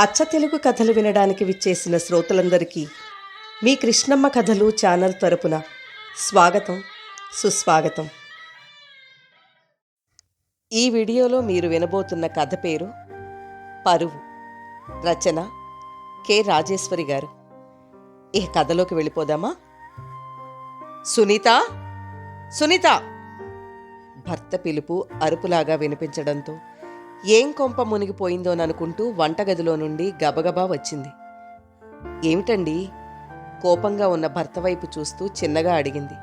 అచ్చ తెలుగు కథలు వినడానికి విచ్చేసిన శ్రోతలందరికీ మీ కృష్ణమ్మ కథలు ఛానల్ తరపున స్వాగతం సుస్వాగతం. ఈ వీడియోలో మీరు వినబోతున్న కథ పేరు పరువు. రచన కె రాజేశ్వరి గారు. ఈ కథలోకి వెళ్ళిపోదామా? సునీత? సునీత! భర్త పిలుపు అరుపులాగా వినిపించడంతో ఏం కొంప మునిగిపోయిందోననుకుంటూ వంటగదిలో నుండి గబగబా వచ్చింది. ఏమిటండి? కోపంగా ఉన్న భర్త వైపు చూస్తూ చిన్నగా అడిగింది.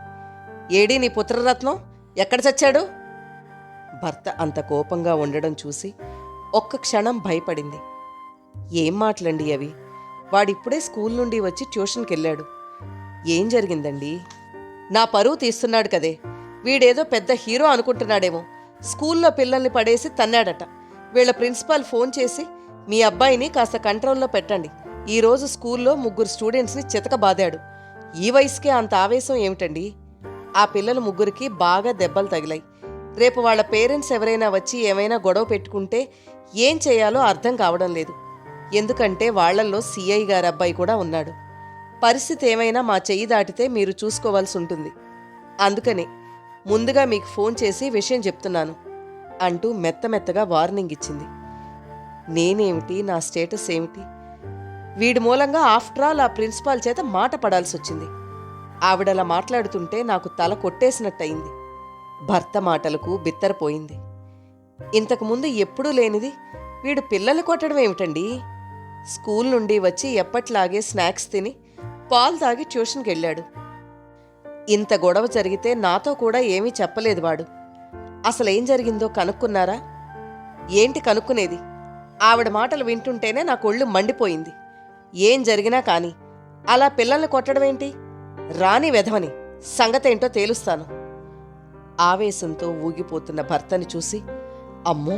ఏడీ నీ పుత్రరత్నం? ఎక్కడ చచ్చాడు? భర్త అంత కోపంగా ఉండడం చూసి ఒక్క క్షణం భయపడింది. ఏం మాటలండి అవి? వాడిప్పుడే స్కూల్ నుండి వచ్చి ట్యూషన్కి వెళ్ళాడు ఏం జరిగిందండి? నా పరువు తీస్తున్నాడు కదే. వీడేదో పెద్ద హీరో అనుకుంటున్నాడేమో. స్కూల్లో పిల్లల్ని పడేసి తన్నాడట. వీళ్ళ ప్రిన్సిపాల్ ఫోన్ చేసి మీ అబ్బాయిని కాస్త కంట్రోల్లో పెట్టండి. ఈరోజు స్కూల్లో ముగ్గురు స్టూడెంట్స్ని చితకబాదాడు. ఈ వయసుకే అంత ఆవేశం ఏమిటండి? ఆ పిల్లలు ముగ్గురికి బాగా దెబ్బలు తగిలాయి. రేపు వాళ్ళ పేరెంట్స్ ఎవరైనా వచ్చి ఏమైనా గొడవ పెట్టుకుంటే ఏం చేయాలో అర్థం కావడం లేదు. ఎందుకంటే వాళ్ళల్లో సిఐ గారి అబ్బాయి కూడా ఉన్నాడు. పరిస్థితి ఏమైనా మా చెయ్యి దాటితే మీరు చూసుకోవాల్సి ఉంటుంది. అందుకని ముందుగా మీకు ఫోన్ చేసి విషయం చెప్తున్నాను. అంటూ మెత్త మెత్తగా వార్నింగ్ ఇచ్చింది. నేనేమిటి? నా స్టేటస్ ఏమిటి? వీడి మూలంగా ఆఫ్టర్ ఆల్ ఆ ప్రిన్సిపాల్ చేత మాట పడాల్సి వచ్చింది. ఆవిడలా మాట్లాడుతుంటే నాకు తల కొట్టేసినట్టయింది. భర్త మాటలకు బిత్తరపోయింది. ఇంతకుముందు ఎప్పుడూ లేనిది వీడు పిల్లలు కొట్టడం ఏమిటండి? స్కూల్ నుండి వచ్చి ఎప్పట్లాగే స్నాక్స్ తిని పాలు తాగి ట్యూషన్కి వెళ్ళాడు ఇంత గొడవ జరిగితే నాతో కూడా ఏమీ చెప్పలేదు వాడు. అసలేం జరిగిందో కనుక్కున్నారా? ఏంటి కనుక్కునేది? ఆవిడ మాటలు వింటుంటేనే నాకు ఒళ్ళు మండిపోయింది. ఏం జరిగినా కాని అలా పిల్లల్ని కొట్టడం ఏంటి? రాని వెధవని సంగతేంటో తేలుస్తాను. ఆవేశంతో ఊగిపోతున్న భర్తని చూసి అమ్మో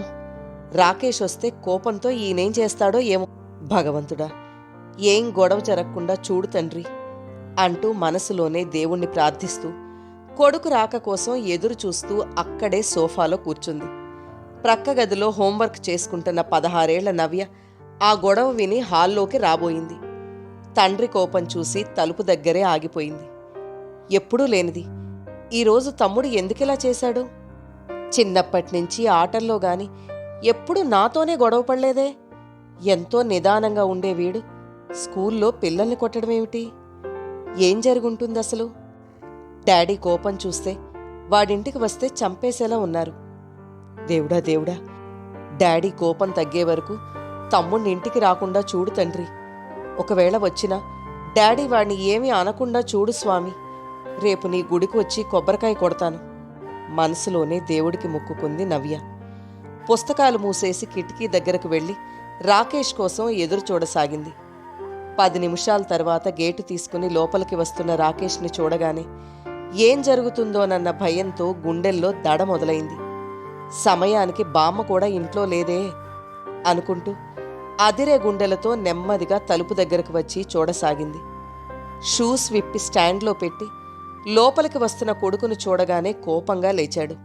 రాకేష్ వస్తే కోపంతో ఈయనేం చేస్తాడో ఏమో. భగవంతుడా ఏం గొడవ జరగకుండా చూడు తండ్రి అంటూ మనసులోనే దేవుణ్ణి ప్రార్థిస్తూ కొడుకు రాక కోసం ఎదురు చూస్తూ అక్కడే సోఫాలో కూర్చుంది. ప్రక్క గదిలో హోంవర్క్ చేసుకుంటున్న పదహారేళ్ళ నవ్య ఆ గొడవ విని హాల్లోకి రాబోయింది. తండ్రి కోపం చూసి తలుపు దగ్గరే ఆగిపోయింది. ఎప్పుడూ లేనిది. ఈరోజు తమ్ముడు ఎందుకిలా చేశాడు? చిన్నప్పటినుంచి ఆటల్లో గాని ఎప్పుడు నాతోనే గొడవ పడలేదే? ఎంతో నిదానంగా ఉండే వీడు స్కూల్లో పిల్లల్ని కొట్టడమేమిటి? ఏం జరుగుంటుంది అసలు డాడీ కోపం చూస్తే వాడింటికి వస్తే చంపేసేలా ఉన్నారు. దేవుడా దేవుడా డాడీ కోపం తగ్గే వరకు తమ్ముడిని ఇంటికి రాకుండా చూడు తండ్రి. ఒకవేళ వచ్చినా డాడీ వాడిని ఏమీ అనకుండా చూడు స్వామి. రేపు నీ గుడికి వచ్చి కొబ్బరికాయ కొడతాను. మనసులోనే దేవుడికి మొక్కుకుంది నవ్య. పుస్తకాలు మూసేసి కిటికీ దగ్గరకు వెళ్ళి రాకేష్ కోసం ఎదురు చూడసాగింది. పది నిమిషాల తర్వాత గేటు తీసుకుని లోపలికి వస్తున్న రాకేష్ని చూడగానే ఏం జరుగుతుందోనన్న భయంతో గుండెల్లో దడ మొదలైంది. సమయానికి బామ్మ కూడా ఇంట్లో లేదే అనుకుంటూ అదిరే గుండెలతో నెమ్మదిగా తలుపు దగ్గరకు వచ్చి చూడసాగింది. షూస్ విప్పి స్టాండ్లో పెట్టి లోపలికి వస్తున్న కొడుకును చూడగానే కోపంగా లేచాడు.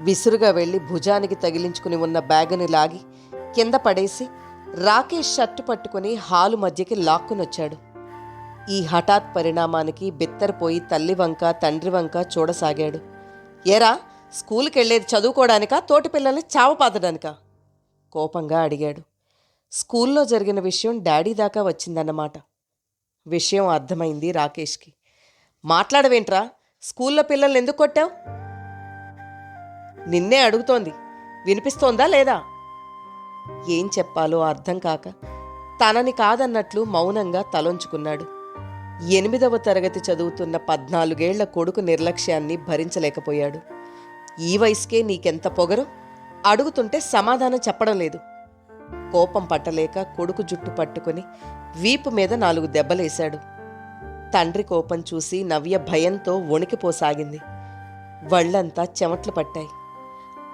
విసురుగా వెళ్ళి భుజానికి తగిలించుకుని ఉన్న బ్యాగుని లాగి కింద పడేసి రాకేష్ షర్టు పట్టుకుని హాలు మధ్యకి లాక్కునొచ్చాడు. ఈ హఠాత్ పరిణామానికి బిత్తరపోయి తల్లి వంక తండ్రి వంక చూడసాగాడు. ఏరా స్కూల్కి వెళ్ళేది చదువుకోవడానికా తోటి పిల్లల్ని చావపాతడానికా? కోపంగా అడిగాడు. స్కూల్లో జరిగిన విషయం డాడీ దాకా వచ్చిందన్నమాట. విషయం అర్థమైంది రాకేష్కి. మాట్లాడవేంట్రా స్కూల్లో పిల్లల్ని ఎందుకు కొట్టావు? నిన్నే అడుగుతోంది. వినిపిస్తోందా లేదా? ఏం చెప్పాలో అర్థం కాక తనని కాదన్నట్లు మౌనంగా తలొంచుకున్నాడు. ఎనిమిదవ తరగతి చదువుతున్న పద్నాలుగేళ్ళ కొడుకు నిర్లక్ష్యాన్ని భరించలేకపోయాడు. ఈ వయసుకే నీకెంత పొగరు? అడుగుతుంటే సమాధానం చెప్పడం లేదు. కోపం పట్టలేక కొడుకు జుట్టు పట్టుకుని వీపు మీద నాలుగు దెబ్బలేశాడు. తండ్రి కోపం చూసి నవ్య భయంతో వణికిపోసాగింది. వళ్ళంతా చెమట్లు పట్టాయి.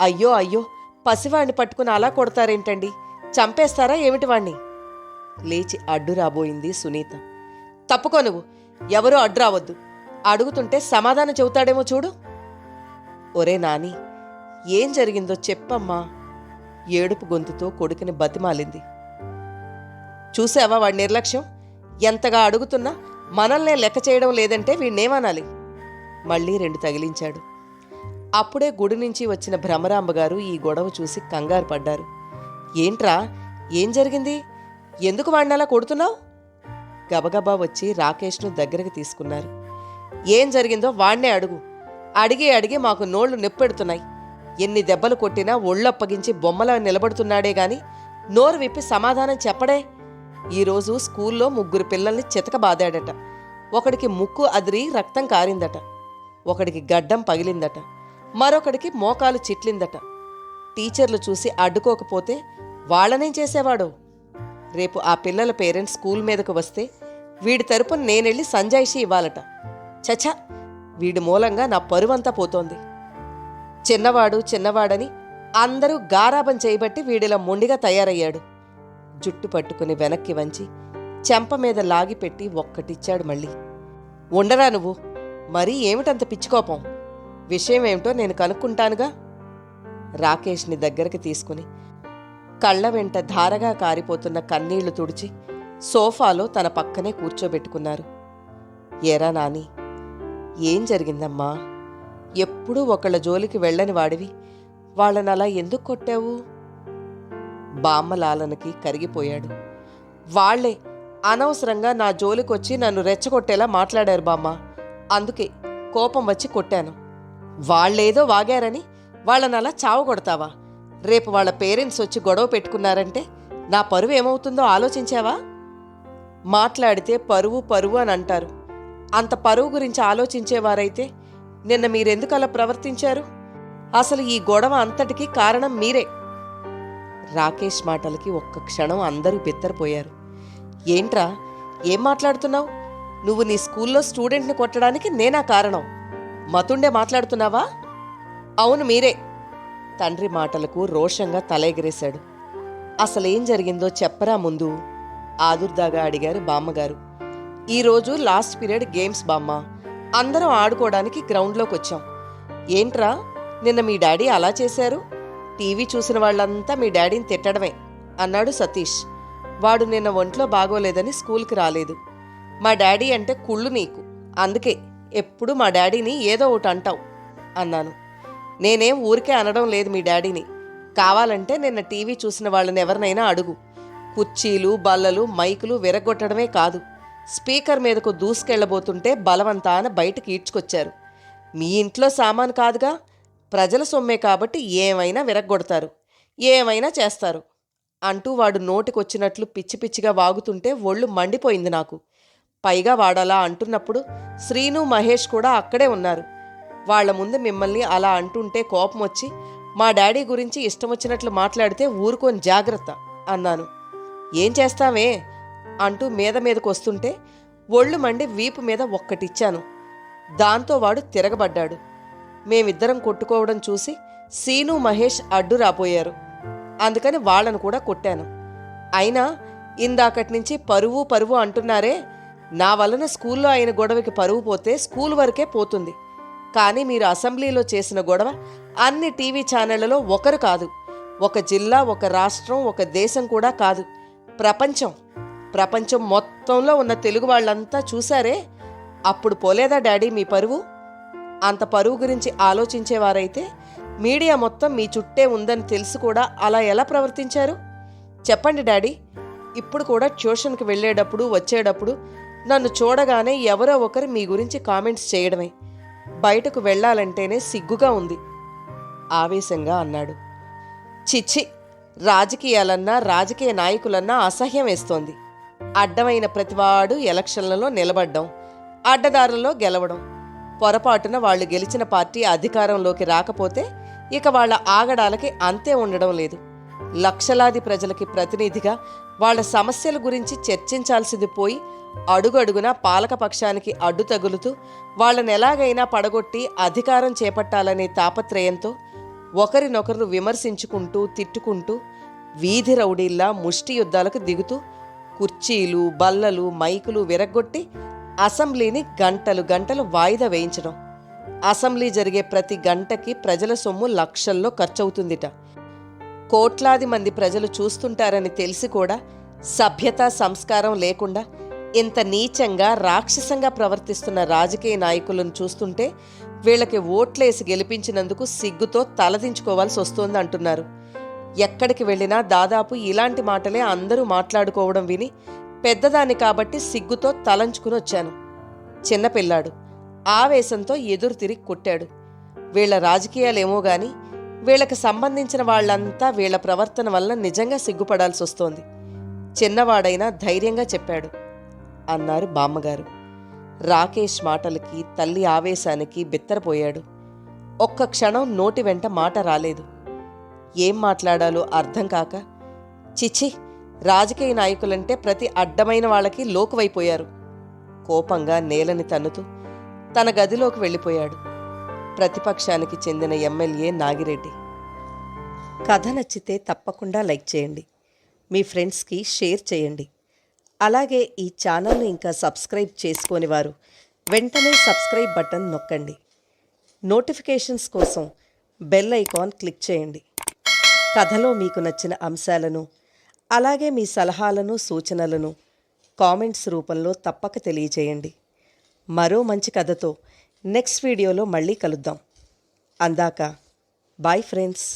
అయ్యో అయ్యో పసివాణ్ణి పట్టుకుని అలా కొడతారేంటండి? చంపేస్తారా ఏమిటి వాణ్ణి? లేచి అడ్డు రాబోయింది సునీత. తప్పుకో నువ్వు. ఎవరూ అడ్డు రావద్దు. అడుగుతుంటే సమాధానం చెబుతాడేమో చూడు. ఒరే నాని ఏం జరిగిందో చెప్పమ్మా. ఏడుపు గొంతుతో కొడుకుని బతిమాలింది. చూసావా వాడి నిర్లక్ష్యం? ఎంతగా అడుగుతున్నా మనల్నే లెక్క చేయడం లేదంటే వీణ్ణేమనాలి? మళ్ళీ రెండు తగిలించాడు. అప్పుడే గుడి నుంచి వచ్చిన భ్రమరాంబ గారు ఈ గొడవ చూసి కంగారు పడ్డారు. ఏంట్రా? ఏం జరిగింది? ఎందుకు వాడిని అలా కొడుతున్నావు? గబగబా వచ్చి రాకేష్ను దగ్గరికి తీసుకున్నారు. ఏం జరిగిందో వాణ్ణే అడుగు. అడిగి అడిగి మాకు నోళ్ళు నొప్పెడుతున్నాయి. ఎన్ని దెబ్బలు కొట్టినా ఒళ్ళప్పగించి బొమ్మలా నిలబడుతున్నాడే గాని నోరు విప్పి సమాధానం చెప్పడే. ఈరోజు స్కూల్లో ముగ్గురు పిల్లల్ని చితకబాదాడట. ఒకడికి ముక్కు అదిరి రక్తం కారిందట. ఒకడికి గడ్డం పగిలిందట. మరొకడికి మోకాలు చిట్లిందట. టీచర్లు చూసి అడ్డుకోకపోతే వాళ్ళనేం చేసేవాడో? రేపు ఆ పిల్లల పేరెంట్స్ స్కూల్ మీదకు వస్తే వీడి తరపున నేనెళ్ళి సంజాయిషి ఇవ్వాలట. చచ వీడి మూలంగా నా పరువంతా పోతోంది. చిన్నవాడు చిన్నవాడని అందరూ గారాబం చేయబట్టి వీడిలా మొండిగా తయారయ్యాడు. జుట్టు పట్టుకుని వెనక్కి వంచి చెంప మీద లాగిపెట్టి ఒక్కటిచ్చాడు మళ్ళీ. ఉండరా నువ్వు? మరీ ఏమిటంత పిచ్చుకోపం? విషయం ఏమిటో నేను కనుక్కుంటానుగా? రాకేష్ని దగ్గరికి తీసుకుని కళ్ళ వెంట ధారగా కారిపోతున్న కన్నీళ్ళు తుడిచి సోఫాలో తన పక్కనే కూర్చోబెట్టుకున్నారు. ఏరా నాని ఏం జరిగిందమ్మా? ఎప్పుడూ ఒకళ్ళ జోలికి వెళ్ళని వాడివి. వాళ్ళని అలా ఎందుకు కొట్టావు? బామ్మలాలనకి కరిగిపోయాడు. వాళ్ళే అనవసరంగా నా జోలికొచ్చి నన్ను రెచ్చగొట్టేలా మాట్లాడారు బామ్మ. అందుకే కోపం వచ్చి కొట్టాను. వాళ్ళేదో వాగారని వాళ్ళని అలా చావగొడతావా? రేపు వాళ్ళ పేరెంట్స్ వచ్చి గొడవ పెట్టుకున్నారంటే నా పరువు ఏమవుతుందో ఆలోచించావా? మాట్లాడితే పరువు పరువు అని అంటారు. అంత పరువు గురించి ఆలోచించేవారైతే నిన్న మీరెందుకు అలా ప్రవర్తించారు? అసలు ఈ గొడవ అంతటికీ కారణం మీరే. రాకేష్ మాటలకి ఒక్క క్షణం అందరూ బిత్తరపోయారు. ఏంట్రా? ఏం మాట్లాడుతున్నావు? నువ్వు నీ స్కూల్లో స్టూడెంట్ని కొట్టడానికి నేనా కారణం? మతుండే మాట్లాడుతున్నావా? అవును మీరే. తండ్రి మాటలకు రోషంగా తలెగిరేశాడు. అసలేం జరిగిందో చెప్పరా ముందు? ఆదుర్దాగా అడిగారు బామ్మగారు. ఈరోజు లాస్ట్ పీరియడ్ గేమ్స్ బామ్మ. అందరం ఆడుకోవడానికి గ్రౌండ్లోకి వచ్చాం. ఏంట్రా నిన్న మీ డాడీ అలా చేశారు? టీవీ చూసిన వాళ్ళంతా మీ డాడీని తిట్టడమే అన్నాడు సతీష్. వాడు నిన్న ఒంట్లో బాగోలేదని స్కూల్కి రాలేదు. మా డాడీ అంటే కుళ్ళు నీకు. అందుకే ఎప్పుడు మా డాడీని ఏదో ఒకటి అంటావు అన్నాను. నేనేం ఊరికే అనడం లేదు మీ డాడీని. కావాలంటే నిన్న టీవీ చూసిన వాళ్ళని ఎవరినైనా అడుగు. కుర్చీలు బల్లలు మైకులు విరగొట్టడమే కాదు. స్పీకర్ మీదకు దూసుకెళ్ళబోతుంటే బలవంతాన బయటకు ఈడ్చుకొచ్చారు. మీ ఇంట్లో సామాను కాదుగా? ప్రజల సొమ్మే కాబట్టి ఏమైనా విరగ్గొడతారు. ఏమైనా చేస్తారు. అంటూ వాడు నోటికొచ్చినట్లు పిచ్చి పిచ్చిగా వాగుతుంటే ఒళ్ళు మండిపోయింది నాకు. పైగా వాడలా అంటున్నప్పుడు శ్రీను మహేష్ కూడా అక్కడే ఉన్నారు. వాళ్ళ ముందు మిమ్మల్ని అలా అంటుంటే కోపం వచ్చి మా డాడీ గురించి ఇష్టం వచ్చినట్లు మాట్లాడితే ఊరుకోని జాగ్రత్త అన్నాను. ఏం చేస్తావే? అంటూ మీద మీదకు వస్తుంటే ఒళ్ళు మండి వీపు మీద ఒక్కటిచ్చాను. దాంతో వాడు తిరగబడ్డాడు. మేమిద్దరం కొట్టుకోవడం చూసి సీను మహేష్ అడ్డు రాపోయారు అందుకని వాళ్ళను కూడా కొట్టాను. అయినా ఇందాకటి నుంచి పరువు పరువు అంటున్నారే నా వలన స్కూల్లో అయిన గొడవకి పరువు పోతే స్కూల్ వరకే పోతుంది. కానీ మీరు అసెంబ్లీలో చేసిన గొడవ అన్ని టీవీ ఛానళ్ళలో ఒకరు కాదు. ఒక జిల్లా ఒక రాష్ట్రం ఒక దేశం కూడా కాదు. ప్రపంచం. ప్రపంచం మొత్తంలో ఉన్న తెలుగు వాళ్ళంతా చూసారే అప్పుడు పోలేదా డాడీ మీ పరువు? అంత పరువు గురించి ఆలోచించేవారైతే మీడియా మొత్తం మీ చుట్టే ఉందని తెలిసి కూడా అలా ఎలా ప్రవర్తించారు? చెప్పండి డాడీ. ఇప్పుడు కూడా ట్యూషన్కి వెళ్ళేటప్పుడు వచ్చేటప్పుడు నన్ను చూడగానే ఎవరో ఒకరు మీ గురించి కామెంట్స్ చేయడమే. బయటకు వెళ్ళాలంటేనే సిగ్గుగా ఉంది. ఆవేశంగా అన్నాడు. చిచ్చి రాజకీయాలన్నా రాజకీయ నాయకులన్నా అసహ్యం వేస్తోంది. అడ్డమైన ప్రతివాడు ఎలక్షన్లలో నిలబడ్డం అడ్డదారుల్లో గెలవడం. పొరపాటున వాళ్ళు గెలిచిన పార్టీ అధికారంలోకి రాకపోతే ఇక వాళ్ళ ఆగడాలకి అంతే ఉండడం లేదు. లక్షలాది ప్రజలకి ప్రతినిధిగా వాళ్ళ సమస్యల గురించి చర్చించాల్సింది పోయి అడుగడుగునా పాలకపక్షానికి అడ్డు తగులుతూ వాళ్ళని ఎలాగైనా పడగొట్టి అధికారం చేపట్టాలనే తాపత్రయంతో ఒకరినొకరు విమర్శించుకుంటూ తిట్టుకుంటూ వీధి రౌడీల్లా ముష్టి యుద్ధాలకు దిగుతూ కుర్చీలు బల్లలు మైకులు విరగ్గొట్టి అసెంబ్లీని గంటలు గంటలు వాయిదా వేయించడం. అసెంబ్లీ జరిగే ప్రతి గంటకి ప్రజల సొమ్ము లక్షల్లో ఖర్చవుతుందిట. కోట్లాది మంది ప్రజలు చూస్తుంటారని తెలిసి కూడా సభ్యత సంస్కారం లేకుండా ఇంత నీచంగా రాక్షసంగా ప్రవర్తిస్తున్న రాజకీయ నాయకులను చూస్తుంటే వీళ్ళకి ఓట్లేసి గెలిపించినందుకు సిగ్గుతో తలదించుకోవాల్సి వస్తోంది అంటున్నారు. ఎక్కడికి వెళ్ళినా దాదాపు ఇలాంటి మాటలే అందరూ మాట్లాడుకోవడం విని పెద్దదాన్ని కాబట్టి సిగ్గుతో తలంచుకుని వచ్చాను. చిన్నపిల్లాడు ఆవేశంతో ఎదురు తిరిగి కొట్టాడు. వీళ్ళ రాజకీయాలేమో గాని వీళ్ళకి సంబంధించిన వాళ్ళంతా వీళ్ళ ప్రవర్తన వల్ల నిజంగా సిగ్గుపడాల్సి వస్తోంది. చిన్నవాడైనా ధైర్యంగా చెప్పాడు. అన్నారు బామ్మగారు. రాకేష్ మాటలకి తల్లి ఆవేశానికి బిత్తరపోయాడు. ఒక్క క్షణం నోటి వెంట మాట రాలేదు. ఏం మాట్లాడాలో అర్థం కాక చిచి రాజకీయ నాయకులంటే ప్రతి అడ్డమైన వాళ్ళకి లోకువైపోయారు. కోపంగా నేలని తన్నుతూ తన గదిలోకి వెళ్ళిపోయాడు. ప్రతిపక్షానికి చెందిన ఎమ్మెల్యే నాగిరెడ్డి. కథ నచ్చితే తప్పకుండా లైక్ చేయండి. మీ ఫ్రెండ్స్కి షేర్ చేయండి. అలాగే ఈ ఛానల్ను ఇంకా సబ్స్క్రైబ్ చేసుకోని వారు వెంటనే సబ్స్క్రైబ్ బటన్ నొక్కండి. నోటిఫికేషన్స్ కోసం బెల్ ఐకాన్ క్లిక్ చేయండి. కథలో మీకు నచ్చిన అంశాలను అలాగే మీ సలహాలను సూచనలను కామెంట్స్ రూపంలో తప్పక తెలియచేయండి. మరో మంచి కథతో నెక్స్ట్ వీడియోలో మళ్ళీ కలుద్దాం. అందాక బాయ్ ఫ్రెండ్స్.